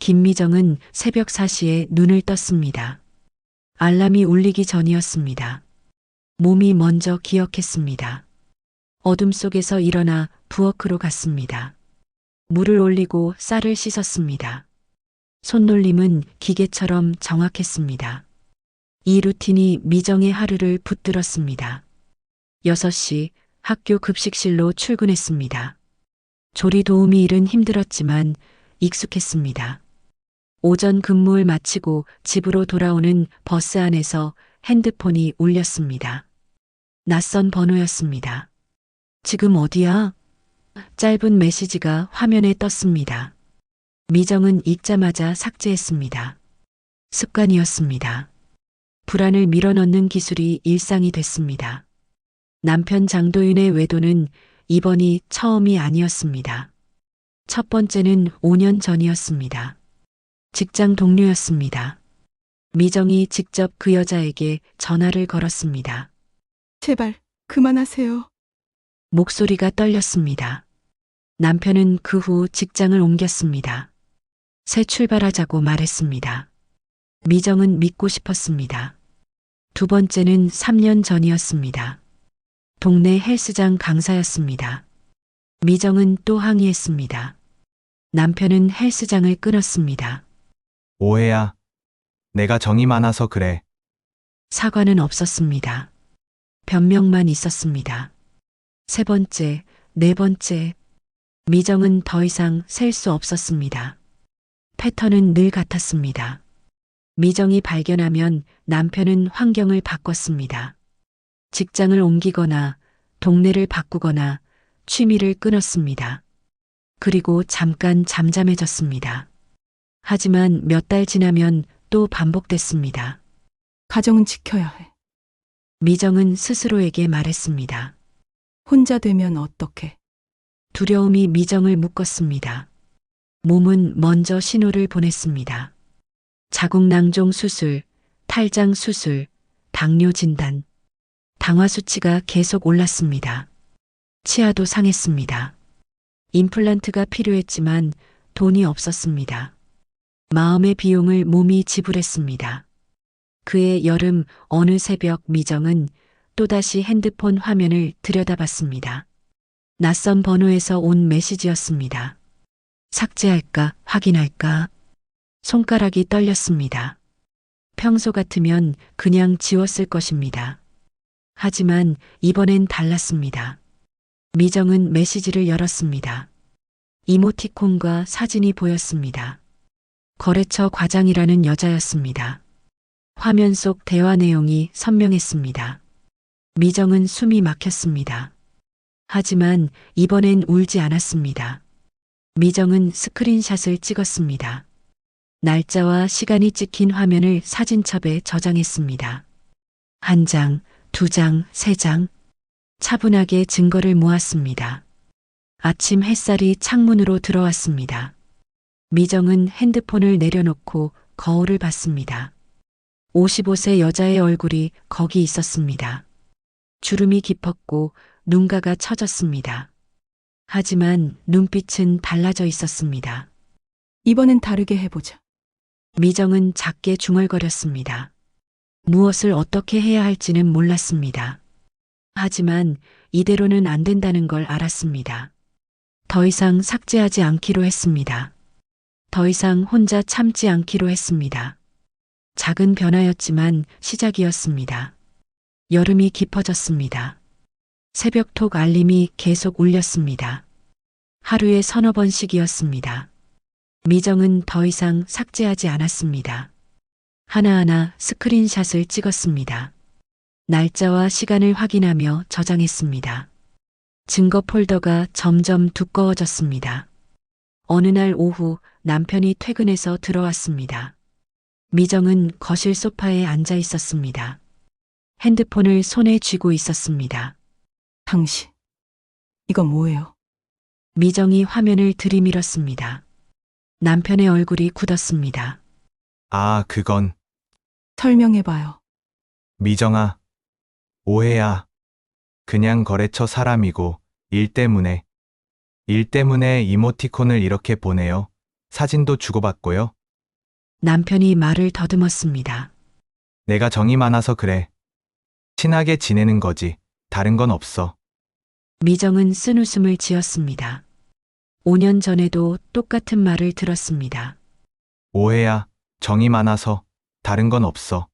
김미정은 새벽 4시에 눈을 떴습니다. 알람이 울리기 전이었습니다. 몸이 먼저 기억했습니다. 어둠 속에서 일어나 부엌으로 갔습니다. 물을 올리고 쌀을 씻었습니다. 손놀림은 기계처럼 정확했습니다. 이 루틴이 미정의 하루를 붙들었습니다. 6시 학교 급식실로 출근했습니다. 조리 도우미 일은 힘들었지만 익숙했습니다. 오전 근무를 마치고 집으로 돌아오는 버스 안에서 핸드폰이 울렸습니다. 낯선 번호였습니다. 지금 어디야? 짧은 메시지가 화면에 떴습니다. 미정은 읽자마자 삭제했습니다. 습관이었습니다. 불안을 밀어넣는 기술이 일상이 됐습니다. 남편 장도윤의 외도는 이번이 처음이 아니었습니다. 첫 번째는 5년 전이었습니다. 직장 동료였습니다. 미정이 직접 그 여자에게 전화를 걸었습니다. 제발 그만하세요. 목소리가 떨렸습니다. 남편은 그 후 직장을 옮겼습니다. 새 출발하자고 말했습니다. 미정은 믿고 싶었습니다. 두 번째는 3년 전이었습니다. 동네 헬스장 강사였습니다. 미정은 또 항의했습니다. 남편은 헬스장을 끊었습니다. 오해야. 내가 정이 많아서 그래. 사과는 없었습니다. 변명만 있었습니다. 세 번째, 네 번째. 미정은 더 이상 셀 수 없었습니다. 패턴은 늘 같았습니다. 미정이 발견하면 남편은 환경을 바꿨습니다. 직장을 옮기거나 동네를 바꾸거나 취미를 끊었습니다. 그리고 잠깐 잠잠해졌습니다. 하지만 몇 달 지나면 또 반복됐습니다. 가정은 지켜야 해. 미정은 스스로에게 말했습니다. 혼자 되면 어떡해. 두려움이 미정을 묶었습니다. 몸은 먼저 신호를 보냈습니다. 자궁낭종 수술, 탈장 수술, 당뇨 진단. 당화 수치가 계속 올랐습니다. 치아도 상했습니다. 임플란트가 필요했지만 돈이 없었습니다. 마음의 비용을 몸이 지불했습니다. 그의 여름 어느 새벽 미정은 또다시 핸드폰 화면을 들여다봤습니다. 낯선 번호에서 온 메시지였습니다. 삭제할까, 확인할까? 손가락이 떨렸습니다. 평소 같으면 그냥 지웠을 것입니다. 하지만 이번엔 달랐습니다. 미정은 메시지를 열었습니다. 이모티콘과 사진이 보였습니다. 거래처 과장이라는 여자였습니다. 화면 속 대화 내용이 선명했습니다. 미정은 숨이 막혔습니다. 하지만 이번엔 울지 않았습니다. 미정은 스크린샷을 찍었습니다. 날짜와 시간이 찍힌 화면을 사진첩에 저장했습니다. 한 장, 두 장, 세 장. 차분하게 증거를 모았습니다. 아침 햇살이 창문으로 들어왔습니다. 미정은 핸드폰을 내려놓고 거울을 봤습니다. 55세 여자의 얼굴이 거기 있었습니다. 주름이 깊었고 눈가가 처졌습니다. 하지만 눈빛은 달라져 있었습니다. 이번엔 다르게 해보자. 미정은 작게 중얼거렸습니다. 무엇을 어떻게 해야 할지는 몰랐습니다. 하지만 이대로는 안 된다는 걸 알았습니다. 더 이상 삭제하지 않기로 했습니다. 더 이상 혼자 참지 않기로 했습니다. 작은 변화였지만 시작이었습니다. 여름이 깊어졌습니다. 새벽톡 알림이 계속 울렸습니다. 하루에 서너 번씩이었습니다. 미정은 더 이상 삭제하지 않았습니다. 하나하나 스크린샷을 찍었습니다. 날짜와 시간을 확인하며 저장했습니다. 증거 폴더가 점점 두꺼워졌습니다. 어느 날 오후 남편이 퇴근해서 들어왔습니다. 미정은 거실 소파에 앉아 있었습니다. 핸드폰을 손에 쥐고 있었습니다. 당신. 이거 뭐예요? 미정이 화면을 들이밀었습니다. 남편의 얼굴이 굳었습니다. 아, 그건 설명해봐요. 미정아. 오해야. 그냥 거래처 사람이고 일 때문에 일 때문에 이모티콘을 이렇게 보내요. 사진도 주고받고요. 남편이 말을 더듬었습니다. 내가 정이 많아서 그래. 친하게 지내는 거지. 다른 건 없어. 미정은 쓴 웃음을 지었습니다. 5년 전에도 똑같은 말을 들었습니다. 오해야. 정이 많아서. 다른 건 없어.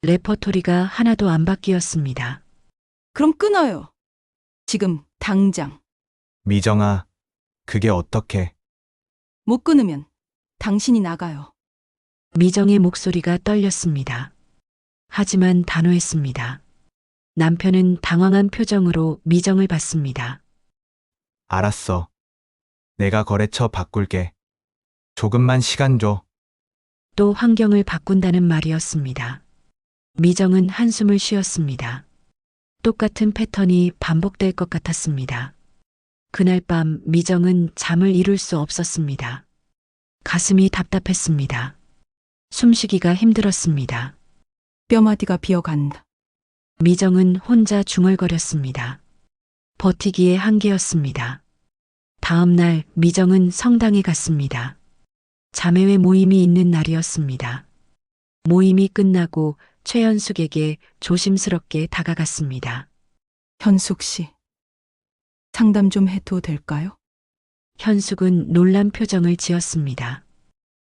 레퍼토리가 하나도 안 바뀌었습니다. 그럼 끊어요. 지금 당장. 미정아. 그게 어떻게. 못 끊으면 당신이 나가요. 미정의 목소리가 떨렸습니다. 하지만 단호했습니다. 남편은 당황한 표정으로 미정을 봤습니다. 알았어. 내가 거래처 바꿀게. 조금만 시간 줘. 또 환경을 바꾼다는 말이었습니다. 미정은 한숨을 쉬었습니다. 똑같은 패턴이 반복될 것 같았습니다. 그날 밤 미정은 잠을 이룰 수 없었습니다. 가슴이 답답했습니다. 숨쉬기가 힘들었습니다. 뼈마디가 비어간다. 미정은 혼자 중얼거렸습니다. 버티기의 한계였습니다. 다음 날 미정은 성당에 갔습니다. 자매회 모임이 있는 날이었습니다. 모임이 끝나고 최현숙에게 조심스럽게 다가갔습니다. 현숙 씨. 상담 좀 해도 될까요? 현숙은 놀란 표정을 지었습니다.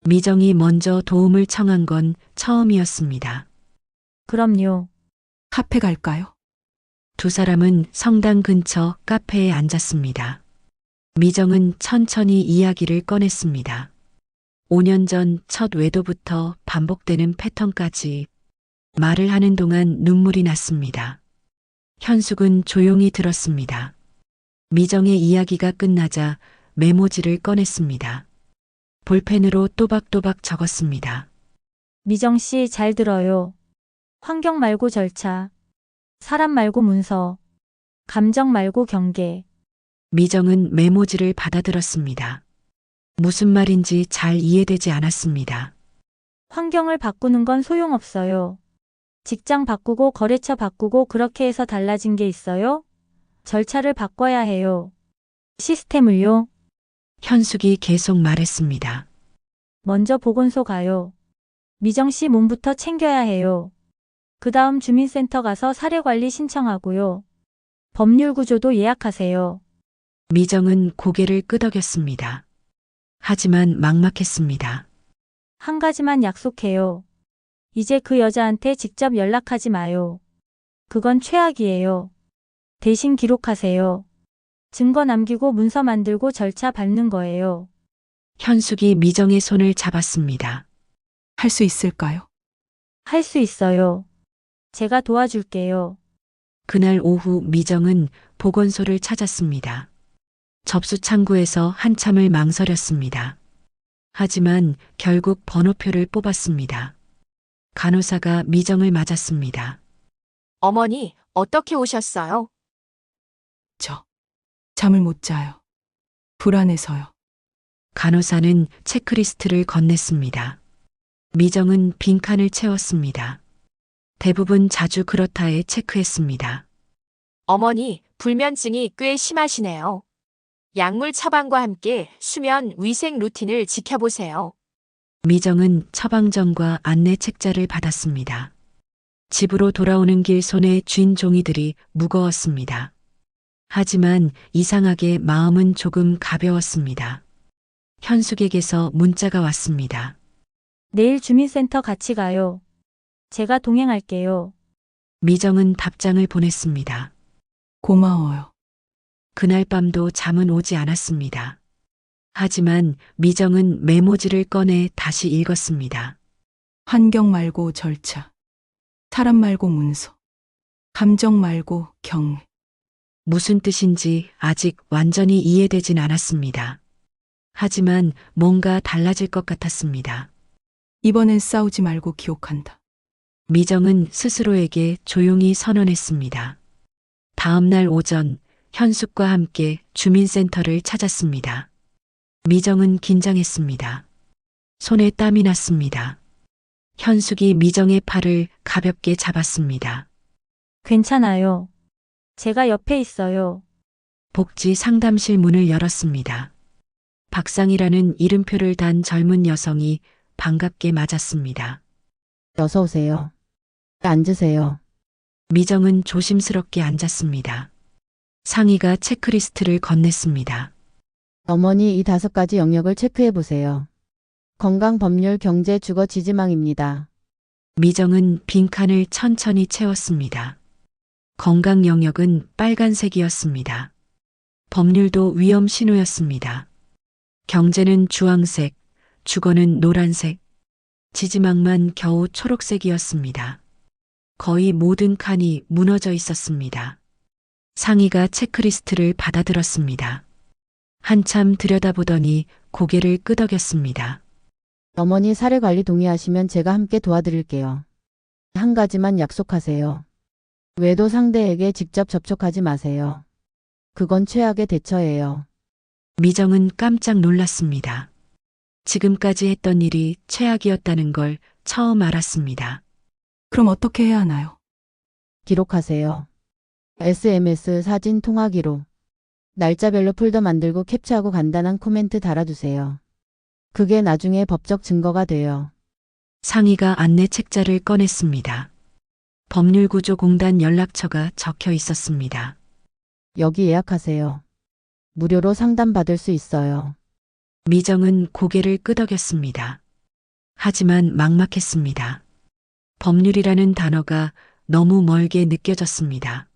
미정이 먼저 도움을 청한 건 처음이었습니다. 그럼요. 카페 갈까요? 두 사람은 성당 근처 카페에 앉았습니다. 미정은 천천히 이야기를 꺼냈습니다. 5년 전 첫 외도부터 반복되는 패턴까지 말을 하는 동안 눈물이 났습니다. 현숙은 조용히 들었습니다. 미정의 이야기가 끝나자 메모지를 꺼냈습니다. 볼펜으로 또박또박 적었습니다. 미정 씨 잘 들어요. 환경 말고 절차. 사람 말고 문서. 감정 말고 경계. 미정은 메모지를 받아들었습니다. 무슨 말인지 잘 이해되지 않았습니다. 환경을 바꾸는 건 소용없어요. 직장 바꾸고 거래처 바꾸고 그렇게 해서 달라진 게 있어요? 절차를 바꿔야 해요. 시스템을요. 현숙이 계속 말했습니다. 먼저 보건소 가요. 미정 씨 몸부터 챙겨야 해요. 그 다음 주민센터 가서 사례관리 신청하고요. 법률 구조도 예약하세요. 미정은 고개를 끄덕였습니다. 하지만 막막했습니다. 한 가지만 약속해요. 이제 그 여자한테 직접 연락하지 마요. 그건 최악이에요. 대신 기록하세요. 증거 남기고 문서 만들고 절차 밟는 거예요. 현숙이 미정의 손을 잡았습니다. 할 수 있을까요? 할 수 있어요. 제가 도와줄게요. 그날 오후 미정은 보건소를 찾았습니다. 접수 창구에서 한참을 망설였습니다. 하지만 결국 번호표를 뽑았습니다. 간호사가 미정을 맞았습니다. 어머니, 어떻게 오셨어요? 저. 잠을 못 자요. 불안해서요. 간호사는 체크리스트를 건넸습니다. 미정은 빈칸을 채웠습니다. 대부분 자주 그렇다에 체크했습니다. 어머니, 불면증이 꽤 심하시네요. 약물 처방과 함께 수면 위생 루틴을 지켜보세요. 미정은 처방전과 안내 책자를 받았습니다. 집으로 돌아오는 길 손에 쥔 종이들이 무거웠습니다. 하지만 이상하게 마음은 조금 가벼웠습니다. 현숙에게서 문자가 왔습니다. 내일 주민센터 같이 가요. 제가 동행할게요. 미정은 답장을 보냈습니다. 고마워요. 그날 밤도 잠은 오지 않았습니다. 하지만 미정은 메모지를 꺼내 다시 읽었습니다. 환경 말고 절차. 사람 말고 문서. 감정 말고 경례. 무슨 뜻인지 아직 완전히 이해되진 않았습니다. 하지만 뭔가 달라질 것 같았습니다. 이번엔 싸우지 말고 기억한다. 미정은 스스로에게 조용히 선언했습니다. 다음 날 오전 현숙과 함께 주민센터를 찾았습니다. 미정은 긴장했습니다. 손에 땀이 났습니다. 현숙이 미정의 팔을 가볍게 잡았습니다. 괜찮아요. 제가 옆에 있어요. 복지 상담실 문을 열었습니다. 박상이라는 이름표를 단 젊은 여성이 반갑게 맞았습니다. 어서 오세요. 앉으세요. 미정은 조심스럽게 앉았습니다. 상희가 체크리스트를 건넸습니다. 어머니 이 다섯 가지 영역을 체크해 보세요. 건강, 법률, 경제, 주거, 지지망입니다. 미정은 빈칸을 천천히 채웠습니다. 건강 영역은 빨간색이었습니다. 법률도 위험 신호였습니다. 경제는 주황색, 주거는 노란색, 지지망만 겨우 초록색이었습니다. 거의 모든 칸이 무너져 있었습니다. 상희가 체크리스트를 받아들었습니다. 한참 들여다보더니 고개를 끄덕였습니다. 어머니 사례 관리 동의하시면 제가 함께 도와드릴게요. 한 가지만 약속하세요. 외도 상대에게 직접 접촉하지 마세요. 그건 최악의 대처예요. 미정은 깜짝 놀랐습니다. 지금까지 했던 일이 최악이었다는 걸 처음 알았습니다. 그럼 어떻게 해야 하나요? 기록하세요. SMS 사진 통화 기록. 날짜별로 폴더 만들고 캡처하고 간단한 코멘트 달아두세요. 그게 나중에 법적 증거가 돼요. 상희가 안내 책자를 꺼냈습니다. 법률구조공단 연락처가 적혀 있었습니다. 여기 예약하세요. 무료로 상담받을 수 있어요. 미정은 고개를 끄덕였습니다. 하지만 막막했습니다. 법률이라는 단어가 너무 멀게 느껴졌습니다.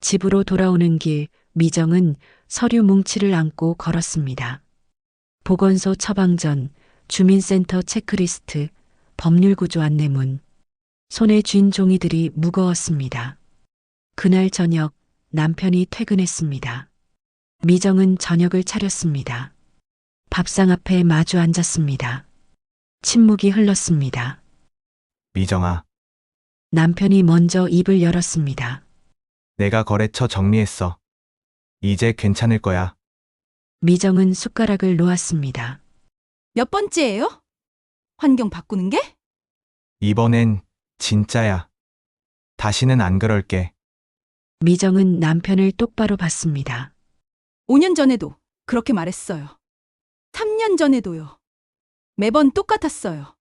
집으로 돌아오는 길, 미정은 서류 뭉치를 안고 걸었습니다. 보건소 처방전, 주민센터 체크리스트, 법률구조 안내문. 손에 쥔 종이들이 무거웠습니다. 그날 저녁 남편이 퇴근했습니다. 미정은 저녁을 차렸습니다. 밥상 앞에 마주 앉았습니다. 침묵이 흘렀습니다. 미정아, 남편이 먼저 입을 열었습니다. 내가 거래처 정리했어. 이제 괜찮을 거야. 미정은 숟가락을 놓았습니다. 몇 번째예요? 환경 바꾸는 게? 이번엔 진짜야. 다시는 안 그럴게. 미정은 남편을 똑바로 봤습니다. 5년 전에도 그렇게 말했어요. 3년 전에도요. 매번 똑같았어요.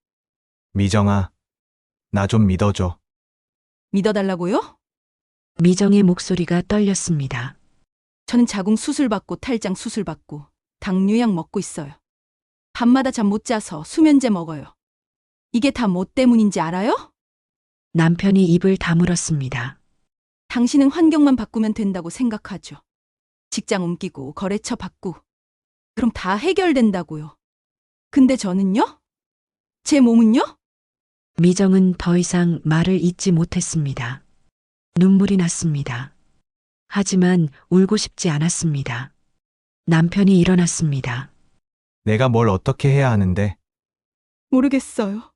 미정아, 나 좀 믿어줘. 믿어달라고요? 미정의 목소리가 떨렸습니다. 저는 자궁 수술 받고 탈장 수술 받고 당뇨약 먹고 있어요. 밤마다 잠 못 자서 수면제 먹어요. 이게 다 뭐 때문인지 알아요? 남편이 입을 다물었습니다. 당신은 환경만 바꾸면 된다고 생각하죠. 직장 옮기고 거래처 바꾸고. 그럼 다 해결된다고요. 근데 저는요? 제 몸은요? 미정은 더 이상 말을 잇지 못했습니다. 눈물이 났습니다. 하지만 울고 싶지 않았습니다. 남편이 일어났습니다. 내가 뭘 어떻게 해야 하는데? 모르겠어요.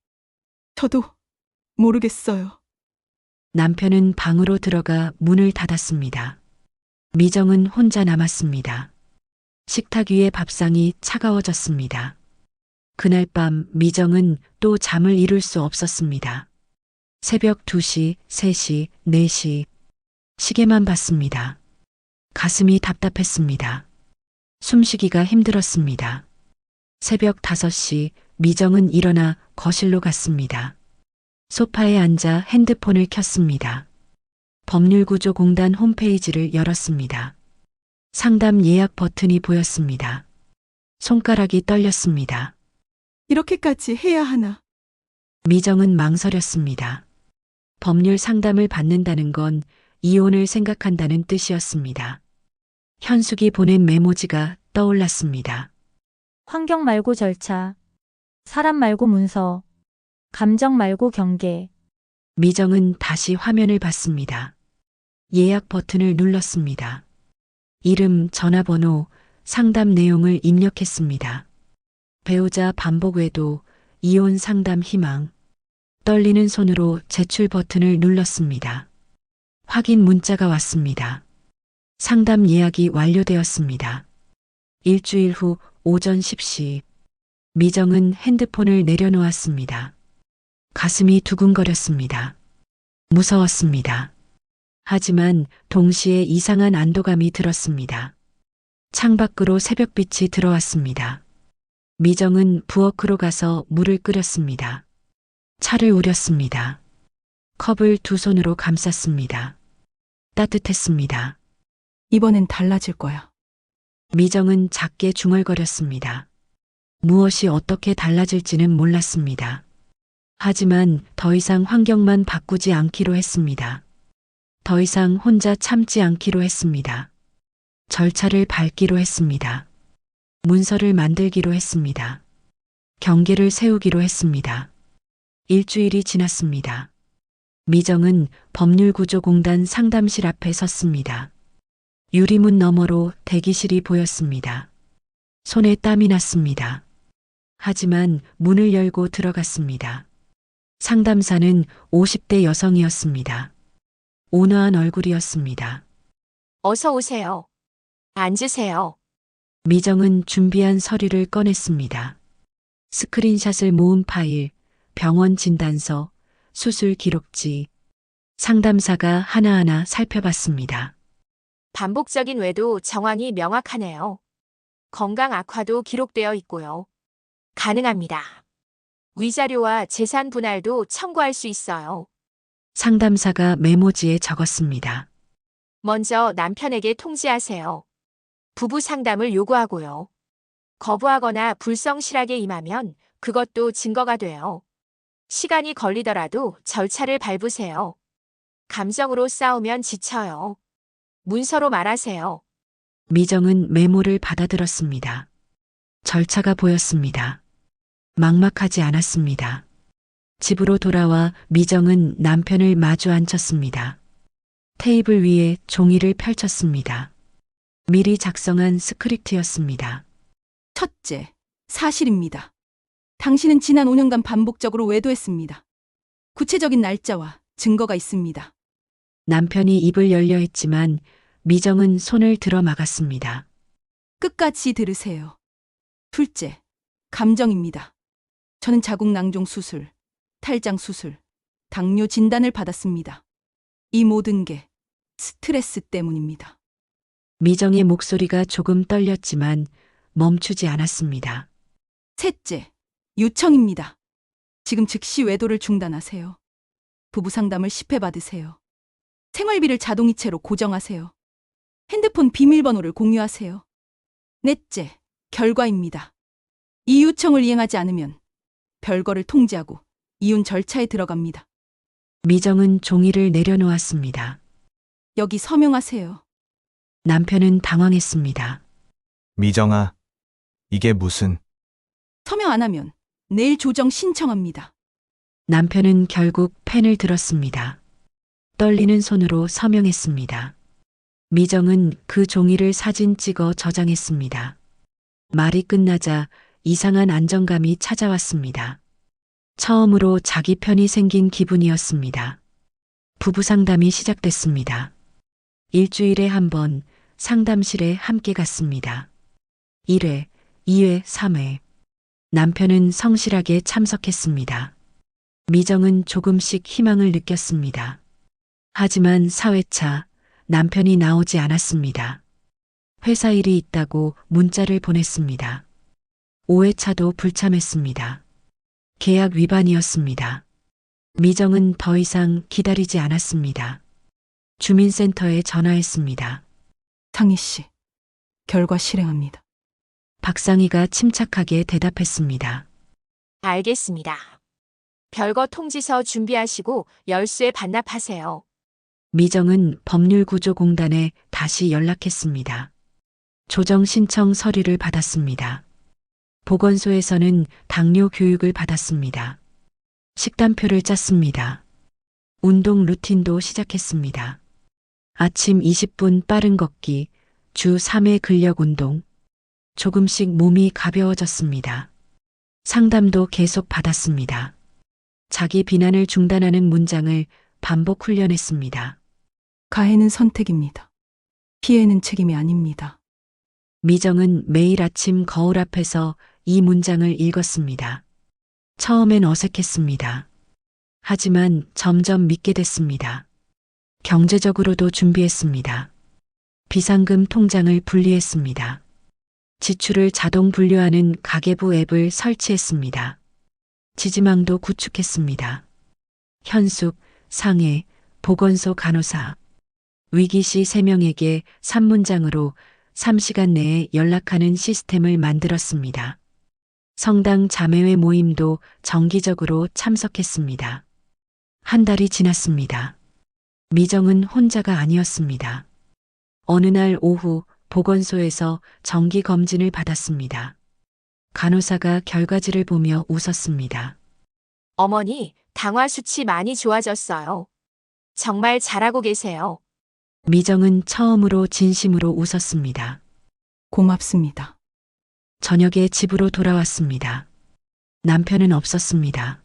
저도 모르겠어요. 남편은 방으로 들어가 문을 닫았습니다. 미정은 혼자 남았습니다. 식탁 위의 밥상이 차가워졌습니다. 그날 밤 미정은 또 잠을 이룰 수 없었습니다. 새벽 2시, 3시, 4시. 시계만 봤습니다. 가슴이 답답했습니다. 숨쉬기가 힘들었습니다. 새벽 5시 미정은 일어나 거실로 갔습니다. 소파에 앉아 핸드폰을 켰습니다. 법률구조공단 홈페이지를 열었습니다. 상담 예약 버튼이 보였습니다. 손가락이 떨렸습니다. 이렇게까지 해야 하나? 미정은 망설였습니다. 법률 상담을 받는다는 건 이혼을 생각한다는 뜻이었습니다. 현숙이 보낸 메모지가 떠올랐습니다. 환경 말고 절차. 사람 말고 문서. 감정 말고 경계. 미정은 다시 화면을 봤습니다. 예약 버튼을 눌렀습니다. 이름, 전화번호, 상담 내용을 입력했습니다. 배우자 반복 외도, 이혼 상담 희망. 떨리는 손으로 제출 버튼을 눌렀습니다. 확인 문자가 왔습니다. 상담 예약이 완료되었습니다. 일주일 후 오전 10시. 미정은 핸드폰을 내려놓았습니다. 가슴이 두근거렸습니다. 무서웠습니다. 하지만 동시에 이상한 안도감이 들었습니다. 창밖으로 새벽빛이 들어왔습니다. 미정은 부엌으로 가서 물을 끓였습니다. 차를 우렸습니다. 컵을 두 손으로 감쌌습니다. 따뜻했습니다. 이번엔 달라질 거야. 미정은 작게 중얼거렸습니다. 무엇이 어떻게 달라질지는 몰랐습니다. 하지만 더 이상 환경만 바꾸지 않기로 했습니다. 더 이상 혼자 참지 않기로 했습니다. 절차를 밟기로 했습니다. 문서를 만들기로 했습니다. 경계를 세우기로 했습니다. 일주일이 지났습니다. 미정은 법률구조공단 상담실 앞에 섰습니다. 유리문 너머로 대기실이 보였습니다. 손에 땀이 났습니다. 하지만 문을 열고 들어갔습니다. 상담사는 50대 여성이었습니다. 온화한 얼굴이었습니다. 어서 오세요. 앉으세요. 미정은 준비한 서류를 꺼냈습니다. 스크린샷을 모은 파일, 병원 진단서, 수술 기록지. 상담사가 하나하나 살펴봤습니다. 반복적인 외도 정황이 명확하네요. 건강 악화도 기록되어 있고요. 가능합니다. 위자료와 재산 분할도 청구할 수 있어요. 상담사가 메모지에 적었습니다. 먼저 남편에게 통지하세요. 부부 상담을 요구하고요. 거부하거나 불성실하게 임하면 그것도 증거가 돼요. 시간이 걸리더라도 절차를 밟으세요. 감정으로 싸우면 지쳐요. 문서로 말하세요. 미정은 메모를 받아들었습니다. 절차가 보였습니다. 막막하지 않았습니다. 집으로 돌아와 미정은 남편을 마주 앉혔습니다. 테이블 위에 종이를 펼쳤습니다. 미리 작성한 스크립트였습니다. 첫째, 사실입니다. 당신은 지난 5년간 반복적으로 외도했습니다. 구체적인 날짜와 증거가 있습니다. 남편이 입을 열려 했지만 미정은 손을 들어 막았습니다. 끝까지 들으세요. 둘째, 감정입니다. 저는 자궁 낭종 수술, 탈장 수술, 당뇨 진단을 받았습니다. 이 모든 게 스트레스 때문입니다. 미정의 목소리가 조금 떨렸지만 멈추지 않았습니다. 셋째, 요청입니다. 지금 즉시 외도를 중단하세요. 부부 상담을 10회 받으세요. 생활비를 자동이체로 고정하세요. 핸드폰 비밀번호를 공유하세요. 넷째, 결과입니다. 이 요청을 이행하지 않으면 별거를 통지하고 이혼 절차에 들어갑니다. 미정은 종이를 내려놓았습니다. 여기 서명하세요. 남편은 당황했습니다. 미정아, 이게 무슨, 서명 안 하면 내일 조정 신청합니다. 남편은 결국 펜을 들었습니다. 떨리는 손으로 서명했습니다. 미정은 그 종이를 사진 찍어 저장했습니다. 말이 끝나자 이상한 안정감이 찾아왔습니다. 처음으로 자기 편이 생긴 기분이었습니다. 부부 상담이 시작됐습니다. 일주일에 한 번 상담실에 함께 갔습니다. 1회, 2회, 3회. 남편은 성실하게 참석했습니다. 미정은 조금씩 희망을 느꼈습니다. 하지만 4회차 남편이 나오지 않았습니다. 회사 일이 있다고 문자를 보냈습니다. 5회차도 불참했습니다. 계약 위반이었습니다. 미정은 더 이상 기다리지 않았습니다. 주민센터에 전화했습니다. 상희 씨, 결과 실행합니다. 박상희가 침착하게 대답했습니다. 알겠습니다. 별거 통지서 준비하시고 열쇠 반납하세요. 미정은 법률구조공단에 다시 연락했습니다. 조정 신청 서류를 받았습니다. 보건소에서는 당뇨 교육을 받았습니다. 식단표를 짰습니다. 운동 루틴도 시작했습니다. 아침 20분 빠른 걷기, 주 3회 근력 운동. 조금씩 몸이 가벼워졌습니다. 상담도 계속 받았습니다. 자기 비난을 중단하는 문장을 반복 훈련했습니다. 가해는 선택입니다. 피해는 책임이 아닙니다. 미정은 매일 아침 거울 앞에서 이 문장을 읽었습니다. 처음엔 어색했습니다. 하지만 점점 믿게 됐습니다. 경제적으로도 준비했습니다. 비상금 통장을 분리했습니다. 지출을 자동 분류하는 가계부 앱을 설치했습니다. 지지망도 구축했습니다. 현숙, 상해, 보건소 간호사, 위기 시 3명에게 3문장으로 3시간 내에 연락하는 시스템을 만들었습니다. 성당 자매회 모임도 정기적으로 참석했습니다. 한 달이 지났습니다. 미정은 혼자가 아니었습니다. 어느 날 오후 보건소에서 정기 검진을 받았습니다. 간호사가 결과지를 보며 웃었습니다. 어머니, 당화 수치 많이 좋아졌어요. 정말 잘하고 계세요. 미정은 처음으로 진심으로 웃었습니다. 고맙습니다. 저녁에 집으로 돌아왔습니다. 남편은 없었습니다.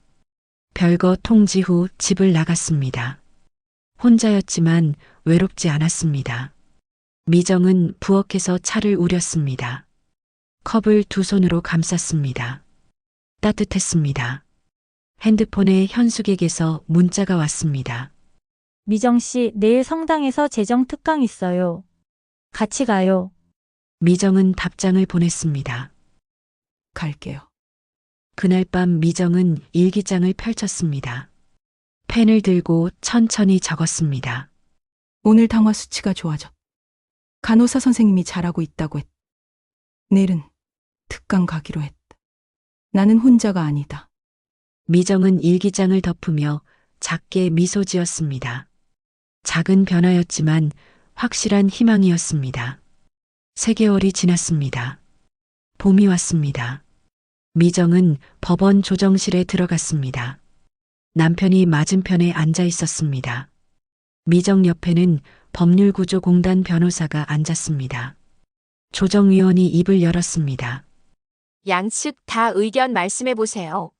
별거 통지 후 집을 나갔습니다. 혼자였지만 외롭지 않았습니다. 미정은 부엌에서 차를 우렸습니다. 컵을 두 손으로 감쌌습니다. 따뜻했습니다. 핸드폰에 현숙에게서 문자가 왔습니다. 미정 씨, 내일 성당에서 재정 특강 있어요. 같이 가요. 미정은 답장을 보냈습니다. 갈게요. 그날 밤 미정은 일기장을 펼쳤습니다. 펜을 들고 천천히 적었습니다. 오늘 당화 수치가 좋아졌. 간호사 선생님이 잘하고 있다고 했. 내일은 특강 가기로 했다. 나는 혼자가 아니다. 미정은 일기장을 덮으며 작게 미소 지었습니다. 작은 변화였지만 확실한 희망이었습니다. 세 개월이 지났습니다. 봄이 왔습니다. 미정은 법원 조정실에 들어갔습니다. 남편이 맞은편에 앉아 있었습니다. 미정 옆에는 법률구조공단 변호사가 앉았습니다. 조정위원이 입을 열었습니다. 양측 다 의견 말씀해 보세요.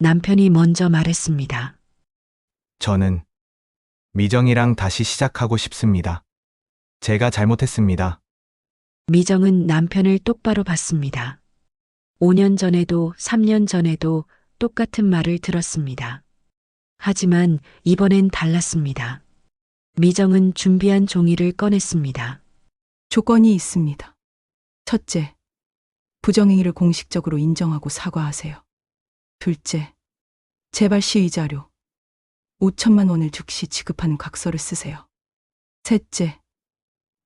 남편이 먼저 말했습니다. 저는 미정이랑 다시 시작하고 싶습니다. 제가 잘못했습니다. 미정은 남편을 똑바로 봤습니다. 5년 전에도 3년 전에도 똑같은 말을 들었습니다. 하지만 이번엔 달랐습니다. 미정은 준비한 종이를 꺼냈습니다. 조건이 있습니다. 첫째, 부정행위를 공식적으로 인정하고 사과하세요. 둘째, 재발 시의 자료 5천만 원을 즉시 지급하는 각서를 쓰세요. 셋째,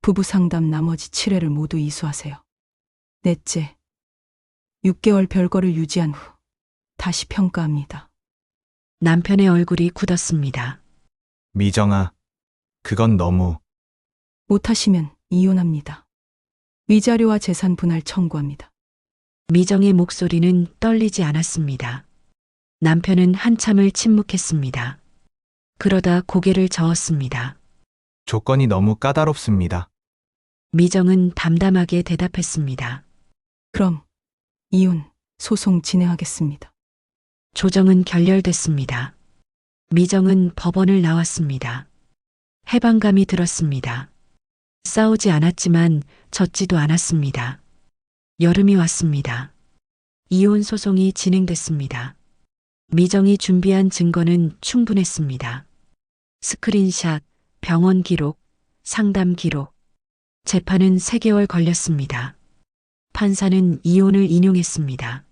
부부 상담 나머지 7회를 모두 이수하세요. 넷째, 6개월 별거를 유지한 후 다시 평가합니다. 남편의 얼굴이 굳었습니다. 미정아, 그건 너무 못하시면 이혼합니다. 위자료와 재산 분할 청구합니다. 미정의 목소리는 떨리지 않았습니다. 남편은 한참을 침묵했습니다. 그러다 고개를 저었습니다. 조건이 너무 까다롭습니다. 미정은 담담하게 대답했습니다. 그럼 이혼 소송 진행하겠습니다. 조정은 결렬됐습니다. 미정은 법원을 나왔습니다. 해방감이 들었습니다. 싸우지 않았지만 졌지도 않았습니다. 여름이 왔습니다. 이혼 소송이 진행됐습니다. 미정이 준비한 증거는 충분했습니다. 스크린샷, 병원 기록, 상담 기록. 재판은 3개월 걸렸습니다. 판사는 이혼을 인용했습니다.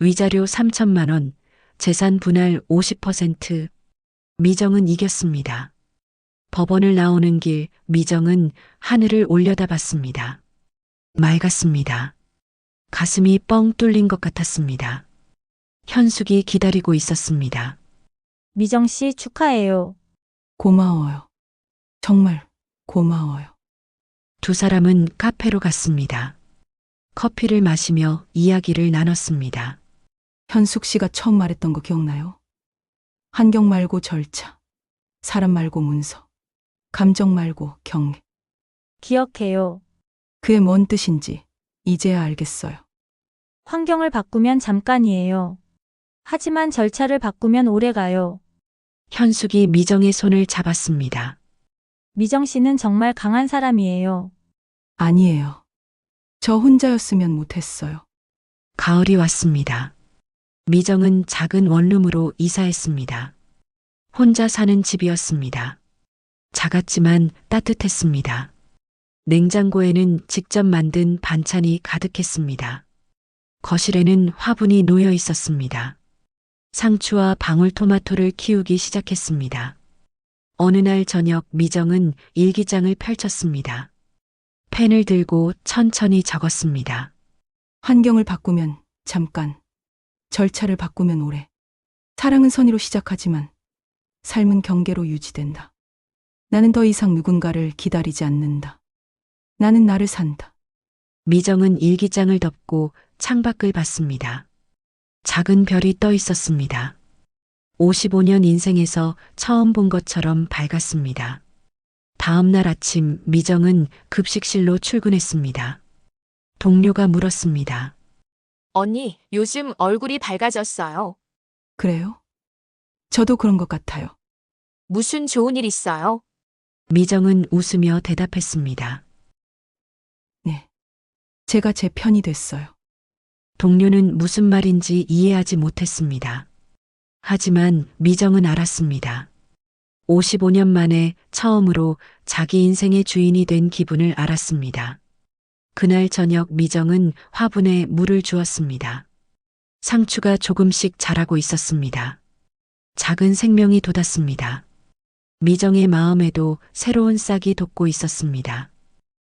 위자료 3천만 원, 재산 분할 50%. 미정은 이겼습니다. 법원을 나오는 길 미정은 하늘을 올려다봤습니다. 맑았습니다. 가슴이 뻥 뚫린 것 같았습니다. 현숙이 기다리고 있었습니다. 미정 씨 축하해요. 고마워요. 정말 고마워요. 두 사람은 카페로 갔습니다. 커피를 마시며 이야기를 나눴습니다. 현숙 씨가 처음 말했던 거 기억나요? 환경 말고 절차, 사람 말고 문서, 감정 말고 경례. 기억해요. 그게 뭔 뜻인지 이제야 알겠어요. 환경을 바꾸면 잠깐이에요. 하지만 절차를 바꾸면 오래 가요. 현숙이 미정의 손을 잡았습니다. 미정 씨는 정말 강한 사람이에요. 아니에요. 저 혼자였으면 못했어요. 가을이 왔습니다. 미정은 작은 원룸으로 이사했습니다. 혼자 사는 집이었습니다. 작았지만 따뜻했습니다. 냉장고에는 직접 만든 반찬이 가득했습니다. 거실에는 화분이 놓여 있었습니다. 상추와 방울토마토를 키우기 시작했습니다. 어느 날 저녁 미정은 일기장을 펼쳤습니다. 펜을 들고 천천히 적었습니다. 환경을 바꾸면 잠깐, 절차를 바꾸면 오래. 사랑은 선의로 시작하지만 삶은 경계로 유지된다. 나는 더 이상 누군가를 기다리지 않는다. 나는 나를 산다. 미정은 일기장을 덮고 창밖을 봤습니다. 작은 별이 떠 있었습니다. 55년 인생에서 처음 본 것처럼 밝았습니다. 다음 날 아침 미정은 급식실로 출근했습니다. 동료가 물었습니다. 언니, 요즘 얼굴이 밝아졌어요. 그래요? 저도 그런 것 같아요. 무슨 좋은 일 있어요? 미정은 웃으며 대답했습니다. 네. 제가 제 편이 됐어요. 동료는 무슨 말인지 이해하지 못했습니다. 하지만 미정은 알았습니다. 55년 만에 처음으로 자기 인생의 주인이 된 기분을 알았습니다. 그날 저녁 미정은 화분에 물을 주었습니다. 상추가 조금씩 자라고 있었습니다. 작은 생명이 돋았습니다. 미정의 마음에도 새로운 싹이 돋고 있었습니다.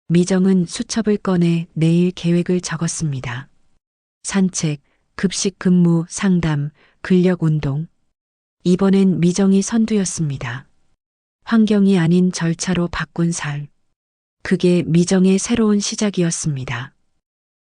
미정은 수첩을 꺼내 내일 계획을 적었습니다. 산책, 급식 근무, 상담, 근력 운동. 이번엔 미정이 선두였습니다. 환경이 아닌 절차로 바꾼 삶. 그게 미정의 새로운 시작이었습니다.